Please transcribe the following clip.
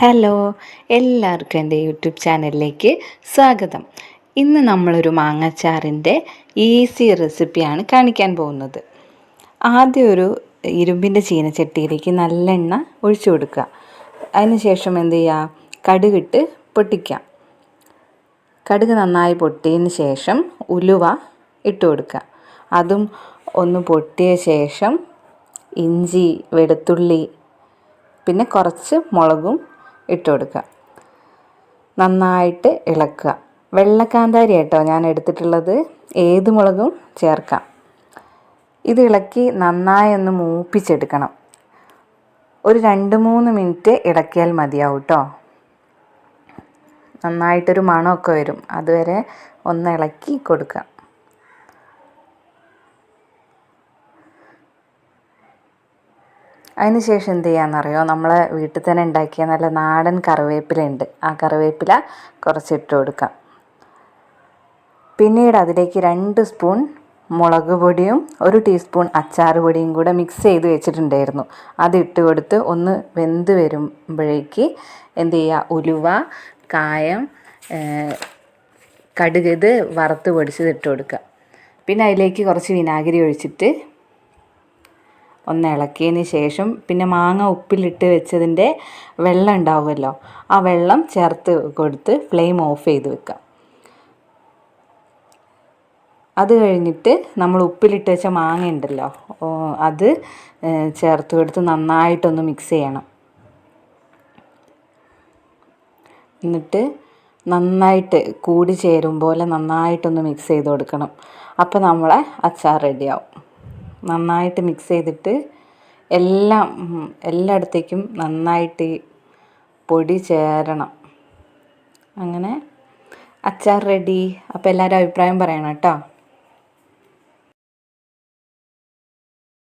Hello എല്ലാവർക്കും എന്റെ YouTube ചാനലിലേക്ക് സ്വാഗതം. ഇന്ന് നമ്മളൊരു മാങ്ങാച്ചാറിന്റെ ഈസി റെസിപ്പിയാണ് കാണിക്കാൻ പോകുന്നത്. ആദ്യം ഒരു ഇരുമ്പിന്റെ ചീനച്ചട്ടിയിലേക്ക് നല്ലെണ്ണ ഒഴിച്ചു കൊടുക്കുക. അതിനുശേഷം എന്ത് ചെയ്യുക? കടുകിട്ട് പൊട്ടിക്കാം കടുക് നന്നായി പൊട്ടിയതിന് ശേഷം ഉലുവ ഇട്ട് കൊടുക്കുക. അതും ഒന്ന് പൊട്ടിയ ശേഷം ഇഞ്ചി വെളുത്തുള്ളി പിന്നെ കുറച്ച് മുളകും ഇട്ട് കൊടുക്കുക. നന്നായിട്ട് ഇളക്കുക. വെള്ളക്കാന്താരി കേട്ടോ ഞാൻ എടുത്തിട്ടുള്ളത്. ഏത് മുളകും ചേർക്കാം. ഇത് ഇളക്കി നന്നായി ഒന്ന് മൂപ്പിച്ചെടുക്കണം. ഒരു രണ്ട് മൂന്ന് മിനിറ്റ് ഇളക്കിയാൽ മതിയാവും കേട്ടോ നന്നായിട്ടൊരു മണമൊക്കെ വരും. അതുവരെ ഒന്ന് ഇളക്കി കൊടുക്കുക. അതിന് ശേഷം എന്ത് ചെയ്യാമെന്നറിയോ നമ്മൾ വീട്ടിൽ തന്നെ ഉണ്ടാക്കിയ നല്ല നാടൻ കറിവേപ്പില ഉണ്ട് ആ കറിവേപ്പില കുറച്ചിട്ട് കൊടുക്കാം. പിന്നീട് അതിലേക്ക് രണ്ട് സ്പൂൺ മുളക് പൊടിയും ഒരു ടീസ്പൂൺ അച്ചാർ പൊടിയും കൂടെ മിക്സ് ചെയ്ത് വെച്ചിട്ടുണ്ടായിരുന്നു. അത് ഇട്ട് കൊടുത്ത് ഒന്ന് വെന്ത് വരുമ്പോഴേക്ക് എന്ത് ചെയ്യുക? ഉലുവ കായം കടുക് ഇത് വറുത്ത് പൊടിച്ചത് ഇട്ട് കൊടുക്കുക. പിന്നെ അതിലേക്ക് കുറച്ച് വിനാഗിരി ഒഴിച്ചിട്ട് ഒന്ന് ഇളക്കിയതിന് ശേഷം പിന്നെ മാങ്ങ ഉപ്പിലിട്ട് വെച്ചതിന്റെ വെള്ളം ഉണ്ടാവുമല്ലോ ആ വെള്ളം ചേർത്ത് കൊടുത്ത് ഫ്ലെയിം ഓഫ് ചെയ്ത് വെക്കാം അത് കഴിഞ്ഞിട്ട് നമ്മൾ ഉപ്പിലിട്ട് വെച്ച മാങ്ങ ഉണ്ടല്ലോ അത് ചേർത്ത് കൊടുത്ത് നന്നായിട്ടൊന്ന് മിക്സ് ചെയ്യണം. എന്നിട്ട് നന്നായിട്ട് കൂടി ചേരും പോലെ നന്നായിട്ടൊന്ന് മിക്സ് ചെയ്ത് കൊടുക്കണം. അപ്പോൾ നമ്മളെ അച്ചാർ റെഡിയാവും നന്നായിട്ട് മിക്സ് ചെയ്തിട്ട് എല്ലാം എല്ലായിടത്തേക്കും നന്നായിട്ട് പൊടി ചേരണം. അങ്ങനെ അച്ചാർ റെഡി അപ്പോൾ എല്ലാവരും അഭിപ്രായം പറയണം കേട്ടോ.